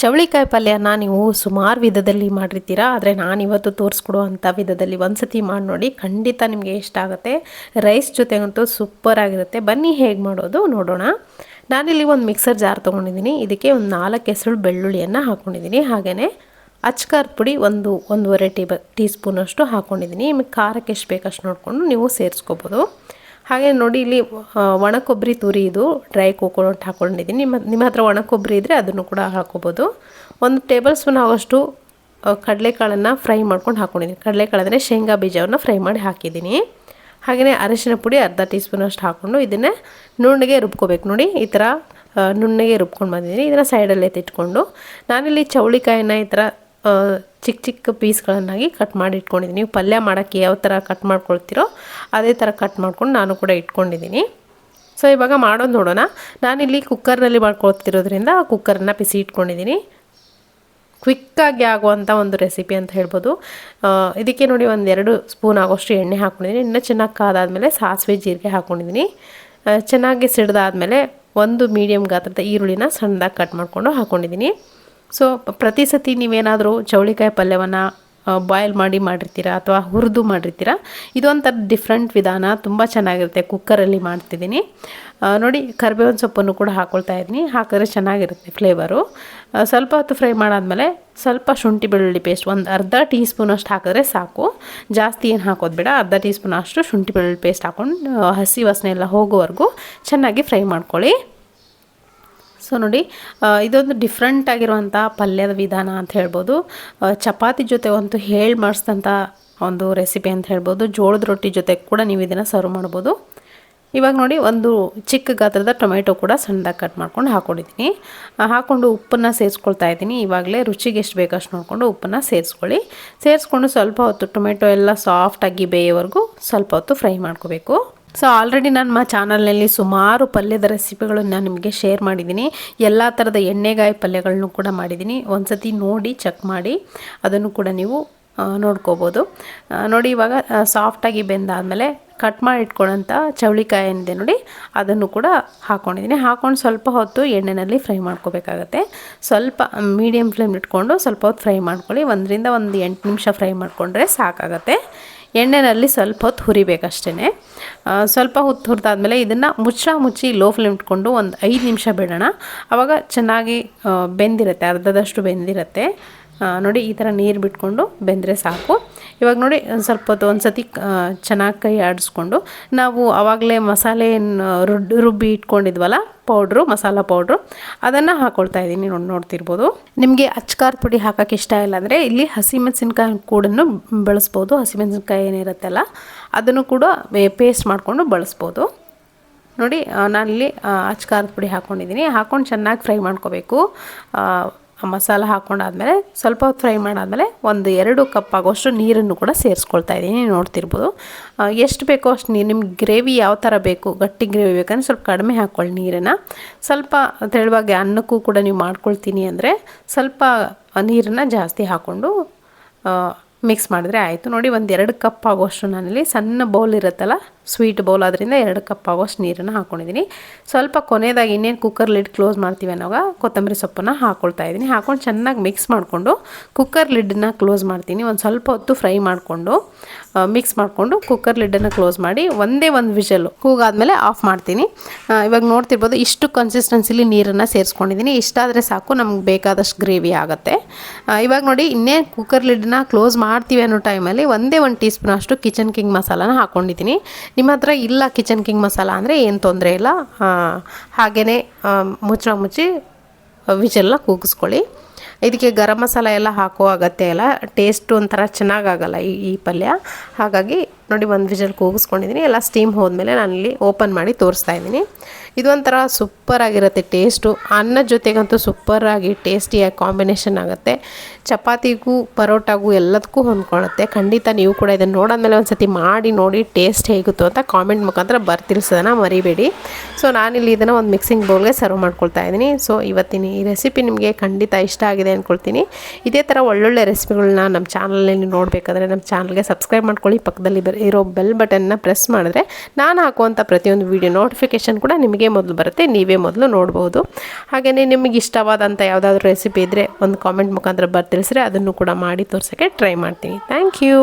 ಚವಳಿಕಾಯಿ ಪಲ್ಯನ ನೀವು ಸುಮಾರು ವಿಧದಲ್ಲಿ ಮಾಡಿರ್ತೀರ, ಆದರೆ ನಾನಿವತ್ತು ತೋರಿಸ್ಕೊಡುವಂಥ ವಿಧದಲ್ಲಿ ಒಂದ್ಸತಿ ಮಾಡಿ ನೋಡಿ, ಖಂಡಿತ ನಿಮಗೆ ಇಷ್ಟ ಆಗುತ್ತೆ. ರೈಸ್ ಜೊತೆಗಂತೂ ಸೂಪರ್ ಆಗಿರುತ್ತೆ. ಬನ್ನಿ ಹೇಗೆ ಮಾಡೋದು ನೋಡೋಣ. ನಾನಿಲ್ಲಿ ಒಂದು ಮಿಕ್ಸರ್ ಜಾರ್ ತೊಗೊಂಡಿದ್ದೀನಿ. ಇದಕ್ಕೆ ಒಂದು ನಾಲ್ಕು ಹೆಸರು ಬೆಳ್ಳುಳ್ಳಿಯನ್ನು ಹಾಕ್ಕೊಂಡಿದ್ದೀನಿ ಹಾಗೆಯೇ ಅಚ್ಕಾರದ ಪುಡಿ ಒಂದು, ಒಂದೂವರೆ ಟೀಬ ಟೀ ಸ್ಪೂನಷ್ಟು ಹಾಕ್ಕೊಂಡಿದ್ದೀನಿ ನಿಮಗೆ ಖಾರಕ್ಕೆ ಎಷ್ಟು ಬೇಕಷ್ಟು ನೋಡಿಕೊಂಡು ನೀವು ಸೇರಿಸ್ಕೋಬೋದು. ಹಾಗೆ ನೋಡಿ ಇಲ್ಲಿ ಒಣ ಕೊಬ್ಬರಿ ತುರಿ ಇದು ಡ್ರೈ ಕೋಕೋನಟ್ ಹಾಕ್ಕೊಂಡಿದ್ದೀನಿ ನಿಮ್ಮ ನಿಮ್ಮ ಹತ್ರ ಒಣ ಕೊಬ್ಬರಿ ಇದ್ದರೆ ಅದನ್ನು ಕೂಡ ಹಾಕ್ಕೋಬೋದು ಒಂದು ಟೇಬಲ್ ಸ್ಪೂನ್ ಆಗೋಷ್ಟು ಕಡಲೆಕಾಳನ್ನು ಫ್ರೈ ಮಾಡ್ಕೊಂಡು ಹಾಕ್ಕೊಂಡಿದ್ದೀನಿ ಕಡಲೆಕಾಳು ಅಂದರೆ ಶೇಂಗಾ ಬೀಜವನ್ನು ಫ್ರೈ ಮಾಡಿ ಹಾಕಿದ್ದೀನಿ. ಹಾಗೆಯೇ ಅರಿಶಿನ ಪುಡಿ ಅರ್ಧ ಟೀ ಸ್ಪೂನಷ್ಟು ಹಾಕ್ಕೊಂಡು ಇದನ್ನೇ ನುಣ್ಣಗೆ ರುಬ್ಕೋಬೇಕು. ನೋಡಿ, ಈ ಥರ ನುಣ್ಣಗೆ ರುಬ್ಕೊಂಡು ಬಂದಿದ್ದೀನಿ. ಇದನ್ನು ಸೈಡಲ್ಲಿ ಎತ್ತಿಟ್ಕೊಂಡು ನಾನಿಲ್ಲಿ ಚೌಳಿಕಾಯಿನ ಈ ಥರ ಚಿಕ್ಕ ಚಿಕ್ಕ ಪೀಸ್ಗಳನ್ನಾಗಿ ಕಟ್ ಮಾಡಿ ಇಟ್ಕೊಂಡಿದ್ದೀನಿ. ನೀವು ಪಲ್ಯ ಮಾಡೋಕ್ಕೆ ಯಾವ ಥರ ಕಟ್ ಮಾಡ್ಕೊಳ್ತೀರೋ ಅದೇ ಥರ ಕಟ್ ಮಾಡ್ಕೊಂಡು ನಾನು ಕೂಡ ಇಟ್ಕೊಂಡಿದ್ದೀನಿ. ಸೊ ಇವಾಗ ಮಾಡೋದು ನೋಡೋಣ. ನಾನಿಲ್ಲಿ ಕುಕ್ಕರ್ನಲ್ಲಿ ಮಾಡ್ಕೊಳ್ತಿರೋದ್ರಿಂದ ಕುಕ್ಕರನ್ನ ಬಿಸಿ ಇಟ್ಕೊಂಡಿದ್ದೀನಿ. ಕ್ವಿಕ್ಕಾಗಿ ಆಗುವಂಥ ಒಂದು ರೆಸಿಪಿ ಅಂತ ಹೇಳ್ಬೋದು. ಇದಕ್ಕೆ ನೋಡಿ ಒಂದು ಎರಡು ಸ್ಪೂನ್ ಆಗೋಷ್ಟು ಎಣ್ಣೆ ಹಾಕ್ಕೊಂಡಿದ್ದೀನಿ ಇನ್ನೂ ಚೆನ್ನಾಗಿ ಕಾದಾದಮೇಲೆ ಸಾಸಿವೆ, ಜೀರಿಗೆ ಹಾಕ್ಕೊಂಡಿದ್ದೀನಿ ಚೆನ್ನಾಗಿ ಸಿಡ್ದಾದ್ಮೇಲೆ ಒಂದು ಮೀಡಿಯಮ್ ಗಾತ್ರದ ಈರುಳ್ಳಿನ ಸಣ್ಣದಾಗಿ ಕಟ್ ಮಾಡಿಕೊಂಡು ಹಾಕ್ಕೊಂಡಿದ್ದೀನಿ ಸೊ ಪ್ರತಿ ಸತಿ ನೀವೇನಾದರೂ ಚೌಳಿಕಾಯಿ ಪಲ್ಯವನ್ನು ಬಾಯ್ಲ್ ಮಾಡಿ ಮಾಡಿರ್ತೀರಾ ಅಥವಾ ಹುರಿದು ಮಾಡಿರ್ತೀರಾ? ಇದೊಂಥರ ಡಿಫ್ರೆಂಟ್ ವಿಧಾನ, ತುಂಬ ಚೆನ್ನಾಗಿರುತ್ತೆ. ಕುಕ್ಕರಲ್ಲಿ ಮಾಡ್ತಿದ್ದೀನಿ. ನೋಡಿ, ಕರಿಬೇವಿನ ಸೊಪ್ಪನ್ನು ಕೂಡ ಹಾಕ್ಕೊಳ್ತಾ ಇದ್ದೀನಿ. ಹಾಕಿದ್ರೆ ಚೆನ್ನಾಗಿರುತ್ತೆ ಫ್ಲೇವರು ಸ್ವಲ್ಪ ಹೊತ್ತು ಫ್ರೈ ಮಾಡಾದಮೇಲೆ ಸ್ವಲ್ಪ ಶುಂಠಿ ಬೆಳ್ಳುಳ್ಳಿ ಪೇಸ್ಟ್ ಒಂದು ಅರ್ಧ ಟೀ ಸ್ಪೂನಷ್ಟು ಹಾಕಿದ್ರೆ ಸಾಕು. ಜಾಸ್ತಿ ಏನು ಹಾಕೋದು ಬೇಡ, ಅರ್ಧ ಟೀ ಸ್ಪೂನ್ ಅಷ್ಟು ಶುಂಠಿ ಬೆಳ್ಳುಳ್ಳಿ ಪೇಸ್ಟ್ ಹಾಕ್ಕೊಂಡು ಹಸಿ ವಾಸನೆ ಎಲ್ಲ ಹೋಗೋವರೆಗೂ ಚೆನ್ನಾಗಿ ಫ್ರೈ ಮಾಡ್ಕೊಳ್ಳಿ. ಸೊ ನೋಡಿ ಇದೊಂದು ಡಿಫ್ರೆಂಟ್ ಆಗಿರುವಂಥ ಪಲ್ಯದ ವಿಧಾನ ಅಂತ ಹೇಳ್ಬೋದು. ಚಪಾತಿ ಜೊತೆ ಒಂದು ಹೇಳಿ ಮಾಡಿಸಿದಂಥ ಒಂದು ರೆಸಿಪಿ ಅಂತ ಹೇಳ್ಬೋದು. ಜೋಳದ ರೊಟ್ಟಿ ಜೊತೆ ಕೂಡ ನೀವು ಇದನ್ನು ಸರ್ವ್ ಮಾಡ್ಬೋದು. ಇವಾಗ ನೋಡಿ ಒಂದು ಚಿಕ್ಕ ಗಾತ್ರದ ಟೊಮೆಟೊ ಕೂಡ ಸಣ್ಣದಾಗಿ ಕಟ್ ಮಾಡ್ಕೊಂಡು ಹಾಕ್ಕೊಂಡಿದ್ದೀನಿ ಆ, ಹಾಕ್ಕೊಂಡು ಉಪ್ಪನ್ನು ಸೇರಿಸ್ಕೊಳ್ತಾ ಇದ್ದೀನಿ. ಇವಾಗಲೇ ರುಚಿಗೆ ಎಷ್ಟು ಬೇಕಷ್ಟು ನೋಡಿಕೊಂಡು ಉಪ್ಪನ್ನು ಸೇರಿಸ್ಕೊಳ್ಳಿ. ಸೇರಿಸ್ಕೊಂಡು ಸ್ವಲ್ಪ ಹೊತ್ತು ಟೊಮೆಟೊ ಎಲ್ಲ ಸಾಫ್ಟಾಗಿ ಬೇಯೋವರೆಗೂ ಸ್ವಲ್ಪ ಹೊತ್ತು ಫ್ರೈ ಮಾಡ್ಕೋಬೇಕು. ಸೊ ಆಲ್ರೆಡಿ ನಾನು ಮಾ ಚಾನಲ್ನಲ್ಲಿ ಸುಮಾರು ಪಲ್ಯದ ರೆಸಿಪಿಗಳನ್ನು ನಿಮಗೆ ಶೇರ್ ಮಾಡಿದ್ದೀನಿ. ಎಲ್ಲ ಥರದ ಎಣ್ಣೆಗಾಯಿ ಪಲ್ಯಗಳನ್ನು ಕೂಡ ಮಾಡಿದ್ದೀನಿ. ಒಂದ್ಸತಿ ನೋಡಿ ಚೆಕ್ ಮಾಡಿ, ಅದನ್ನು ಕೂಡ ನೀವು ನೋಡ್ಕೋಬೋದು. ನೋಡಿ ಇವಾಗ ಸಾಫ್ಟಾಗಿ ಬೆಂದಾದಮೇಲೆ ಕಟ್ ಮಾಡಿ ಇಟ್ಕೊಳ್ಳೋಂಥ ಚೌಳಿಕಾಯಿ ಏನಿದೆ ನೋಡಿ, ಅದನ್ನು ಕೂಡ ಹಾಕ್ಕೊಂಡಿದ್ದೀನಿ ಹಾಕ್ಕೊಂಡು ಸ್ವಲ್ಪ ಹೊತ್ತು ಎಣ್ಣೆಯಲ್ಲಿ ಫ್ರೈ ಮಾಡ್ಕೋಬೇಕಾಗತ್ತೆ. ಸ್ವಲ್ಪ ಮೀಡಿಯಮ್ ಫ್ಲೇಮ್ ಇಟ್ಕೊಂಡು ಸ್ವಲ್ಪ ಹೊತ್ತು ಫ್ರೈ ಮಾಡ್ಕೊಳ್ಳಿ. ಒಂದರಿಂದ ಒಂದು ಎಂಟು ನಿಮಿಷ ಫ್ರೈ ಮಾಡಿಕೊಂಡ್ರೆ ಸಾಕಾಗತ್ತೆ. ಎಣ್ಣೆಯಲ್ಲಿ ಸ್ವಲ್ಪ ಹೊತ್ತು ಹುರಿಬೇಕಷ್ಟೇ ಸ್ವಲ್ಪ ಹೊತ್ತು ಹುರಿದಾದ್ಮೇಲೆ ಇದನ್ನು ಮುಚ್ಚ ಮುಚ್ಚಿ ಲೋ ಫ್ಲೇಮ್ ಇಟ್ಕೊಂಡು ಒಂದು ಐದು ನಿಮಿಷ ಬಿಡೋಣ. ಆವಾಗ ಚೆನ್ನಾಗಿ ಬೆಂದಿರುತ್ತೆ, ಅರ್ಧದಷ್ಟು ಬೆಂದಿರುತ್ತೆ. ನೋಡಿ ಈ ಥರ ನೀರು ಬಿಟ್ಕೊಂಡು ಬೆಂದರೆ ಸಾಕು. ಇವಾಗ ನೋಡಿ ಒಂದು ಸ್ವಲ್ಪ ಹೊತ್ತು ಒಂದು ಸತಿ ಚೆನ್ನಾಗಿ ಕೈ ಆಡಿಸ್ಕೊಂಡು ನಾವು ಆವಾಗಲೇ ಮಸಾಲೆ ರುಡ್ ರುಬ್ಬಿ ಇಟ್ಕೊಂಡಿದ್ವಲ್ಲ ಪೌಡ್ರು ಮಸಾಲ ಪೌಡ್ರು ಅದನ್ನು ಹಾಕ್ಕೊಳ್ತಾ ಇದ್ದೀನಿ ನೋಡಿ ನೋಡ್ತಿರ್ಬೋದು. ನಿಮಗೆ ಅಚ್ಕಾರದ ಪುಡಿ ಹಾಕೋಕ್ಕೆ ಇಷ್ಟ ಇಲ್ಲ ಅಂದರೆ ಇಲ್ಲಿ ಹಸಿಮೆಣಸಿನ್ಕಾಯಿ ಕೂಡ ಬಳಸ್ಬೋದು. ಹಸಿಮೆಣಸಿನ್ಕಾಯಿ ಏನಿರುತ್ತಲ್ಲ ಅದನ್ನು ಕೂಡ ಪೇಸ್ಟ್ ಮಾಡಿಕೊಂಡು ಬಳಸ್ಬೋದು. ನೋಡಿ ನಾನಿಲ್ಲಿ ಆ, ಪುಡಿ ಹಾಕ್ಕೊಂಡಿದ್ದೀನಿ ಹಾಕ್ಕೊಂಡು ಚೆನ್ನಾಗಿ ಫ್ರೈ ಮಾಡ್ಕೋಬೇಕು. ಮಸಾಲ ಹಾಕೊಂಡಾದ್ಮೇಲೆ ಸ್ವಲ್ಪ ಹೊತ್ತು ಫ್ರೈ ಮಾಡಾದಮೇಲೆ ಒಂದು ಎರಡು ಕಪ್ ಆಗೋಷ್ಟು ನೀರನ್ನು ಕೂಡ ಸೇರಿಸ್ಕೊಳ್ತಾ ಇದ್ದೀನಿ. ನೋಡ್ತಿರ್ಬೋದು. ಎಷ್ಟು ಬೇಕೋ ಅಷ್ಟು ನೀರು, ನಿಮ್ಗೆ ಗ್ರೇವಿ ಯಾವ ಥರ ಬೇಕು, ಗಟ್ಟಿ ಗ್ರೇವಿ ಬೇಕಂದ್ರೆ ಸ್ವಲ್ಪ ಕಡಿಮೆ ಹಾಕ್ಕೊಳ್ಳಿ ನೀರನ್ನು. ಸ್ವಲ್ಪ ತೆಳುವಾಗಿ ಅನ್ನಕ್ಕೂ ಕೂಡ ನೀವು ಮಾಡ್ಕೊಳ್ತೀನಿ ಅಂದರೆ ಸ್ವಲ್ಪ ನೀರನ್ನು ಜಾಸ್ತಿ ಹಾಕ್ಕೊಂಡು ಮಿಕ್ಸ್ ಮಾಡಿದ್ರೆ ಆಯಿತು. ನೋಡಿ ಒಂದು ಎರಡು ಕಪ್ ಆಗೋಷ್ಟು ನಾನಲ್ಲಿ ಸಣ್ಣ ಬೌಲ್ ಇರುತ್ತಲ್ಲ ಸ್ವೀಟ್ ಬೌಲ್ ಆದ್ದರಿಂದ ಎರಡು ಕಪ್ ಆಗೋಷ್ಟು ನೀರನ್ನು ಹಾಕ್ಕೊಂಡಿದ್ದೀನಿ ಸ್ವಲ್ಪ ಕೊನೆಯದಾಗಿ ಇನ್ನೇನು ಕುಕ್ಕರ್ ಲಿಡ್ ಕ್ಲೋಸ್ ಮಾಡ್ತೀವಿ ಅನ್ನೋವಾಗ ಕೊತ್ತಂಬರಿ ಸೊಪ್ಪನ್ನು ಹಾಕ್ಕೊಳ್ತಾ ಇದ್ದೀನಿ ಹಾಕ್ಕೊಂಡು ಚೆನ್ನಾಗಿ ಮಿಕ್ಸ್ ಮಾಡಿಕೊಂಡು ಕುಕ್ಕರ್ ಲಿಡ್ಡನ್ನ ಕ್ಲೋಸ್ ಮಾಡ್ತೀನಿ. ಒಂದು ಸ್ವಲ್ಪ ಹೊತ್ತು ಫ್ರೈ ಮಾಡಿಕೊಂಡು ಮಿಕ್ಸ್ ಮಾಡಿಕೊಂಡು ಕುಕ್ಕರ್ ಲಿಡ್ಡನ್ನು ಕ್ಲೋಸ್ ಮಾಡಿ ಒಂದೇ ಒಂದು ವಿಷಲ್ಲು ಕೂಗಾದಮೇಲೆ ಆಫ್ ಮಾಡ್ತೀನಿ. ಇವಾಗ ನೋಡ್ತಿರ್ಬೋದು ಇಷ್ಟು ಕನ್ಸಿಸ್ಟೆನ್ಸಿಲಿ ನೀರನ್ನು ಸೇರಿಸ್ಕೊಂಡಿದ್ದೀನಿ ಇಷ್ಟಾದರೆ ಸಾಕು, ನಮ್ಗೆ ಬೇಕಾದಷ್ಟು ಗ್ರೇವಿ ಆಗುತ್ತೆ. ಇವಾಗ ನೋಡಿ ಇನ್ನೇ ಕುಕ್ಕರ್ ಲಿಡ್ನ ಕ್ಲೋಸ್ ಮಾಡ್ತೀವಿ ಅನ್ನೋ ಟೈಮಲ್ಲಿ ಒಂದೇ ಒಂದು ಟೀ ಸ್ಪೂನ್ ಅಷ್ಟು ಕಿಚನ್ ಕಿಂಗ್ ಮಸಾಲಾನ ಹಾಕ್ಕೊಂಡಿದ್ದೀನಿ ನಿಮ್ಮ ಹತ್ರ ಇಲ್ಲ ಕಿಚನ್ ಕಿಂಗ್ ಮಸಾಲ ಅಂದರೆ ಏನು ತೊಂದರೆ ಇಲ್ಲ. ಹಾಗೆಯೇ ಮುಚ್ಚಳ ಮುಚ್ಚಿ ವಿಜೆಲ್ಲ ಕೂಗಿಸ್ಕೊಳ್ಳಿ. ಇದಕ್ಕೆ ಗರಂ ಮಸಾಲ ಎಲ್ಲ ಹಾಕೋ ಅಗತ್ಯ ಇಲ್ಲ. ಟೇಸ್ಟ್ ಒಂಥರ ಚೆನ್ನಾಗಾಗಲ್ಲ ಈ ಈ ಪಲ್ಯ. ಹಾಗಾಗಿ ನೋಡಿ ಒಂದು ವಿಜಲ್ ಕೂಗಿಸ್ಕೊಂಡಿದ್ದೀನಿ. ಎಲ್ಲ ಸ್ಟೀಮ್ ಹೋದ್ಮೇಲೆ ನಾನಿಲ್ಲಿ ಓಪನ್ ಮಾಡಿ ತೋರಿಸ್ತಾ ಇದ್ದೀನಿ. ಇದೊಂಥರ ಸೂಪರ್ ಆಗಿರುತ್ತೆ ಟೇಸ್ಟು ಅನ್ನದ ಜೊತೆಗಂತೂ ಸೂಪರಾಗಿ ಟೇಸ್ಟಿಯಾಗಿ ಕಾಂಬಿನೇಷನ್ ಆಗುತ್ತೆ. ಚಪಾತಿಗೂ, ಪರೋಟಾಗೂ ಎಲ್ಲದಕ್ಕೂ ಹೊಂದ್ಕೊಳ್ಳುತ್ತೆ. ಖಂಡಿತ ನೀವು ಕೂಡ ಇದನ್ನು ನೋಡಾದ್ಮೇಲೆ ಒಂದು ಸತಿ ಮಾಡಿ ನೋಡಿ ಟೇಸ್ಟ್ ಹೇಗುತ್ತೋ ಅಂತ ಕಾಮೆಂಟ್ ಮುಖಾಂತರ ಬರ್ತಿಲ್ಸೋದನ್ನ ಮರಿಬೇಡಿ. ಸೊ ನಾನಿಲ್ಲಿ ಇದನ್ನು ಒಂದು ಮಿಕ್ಸಿಂಗ್ ಬೌಲ್ಗೆ ಸರ್ವ್ ಮಾಡ್ಕೊಳ್ತಾ ಇದ್ದೀನಿ. ಸೊ ಇವತ್ತಿನ ಈ ರೆಸಿಪಿ ನಿಮಗೆ ಖಂಡಿತ ಇಷ್ಟ ಆಗಿದೆ ಅಂದ್ಕೊಳ್ತೀನಿ ಇದೇ ಥರ ಒಳ್ಳೊಳ್ಳೆ ರೆಸಿಪಿಗಳನ್ನ ನಮ್ಮ ಚಾನಲಲ್ಲಿ ನೋಡಬೇಕಾದ್ರೆ ನಮ್ಮ ಚಾನಲ್ಗೆ ಸಬ್ಸ್ಕ್ರೈಬ್ ಮಾಡ್ಕೊಳ್ಳಿ. ಪಕ್ಕದಲ್ಲಿ ಬರ್ ಇರೋ ಬೆಲ್ ಬಟನ್ನ ಪ್ರೆಸ್ ಮಾಡಿದ್ರೆ ನಾನು ಹಾಕುವಂಥ ಪ್ರತಿಯೊಂದು ವಿಡಿಯೋ ನೋಟಿಫಿಕೇಷನ್ ಕೂಡ ನಿಮಗೆ ಮೊದಲು ಬರುತ್ತೆ, ನೀವೇ ಮೊದಲು ನೋಡ್ಬೋದು. ಹಾಗೆಯೇ ನಿಮಗೆ ಇಷ್ಟವಾದಂಥ ಯಾವುದಾದ್ರೂ ರೆಸಿಪಿ ಇದ್ದರೆ ಒಂದು ಕಾಮೆಂಟ್ ಮುಖಾಂತರ ಬರ್ತಿಳಿಸ್ರೆ ಅದನ್ನು ಕೂಡ ಮಾಡಿ ತೋರ್ಸೋಕ್ಕೆ ಟ್ರೈ ಮಾಡ್ತೀನಿ. Thank you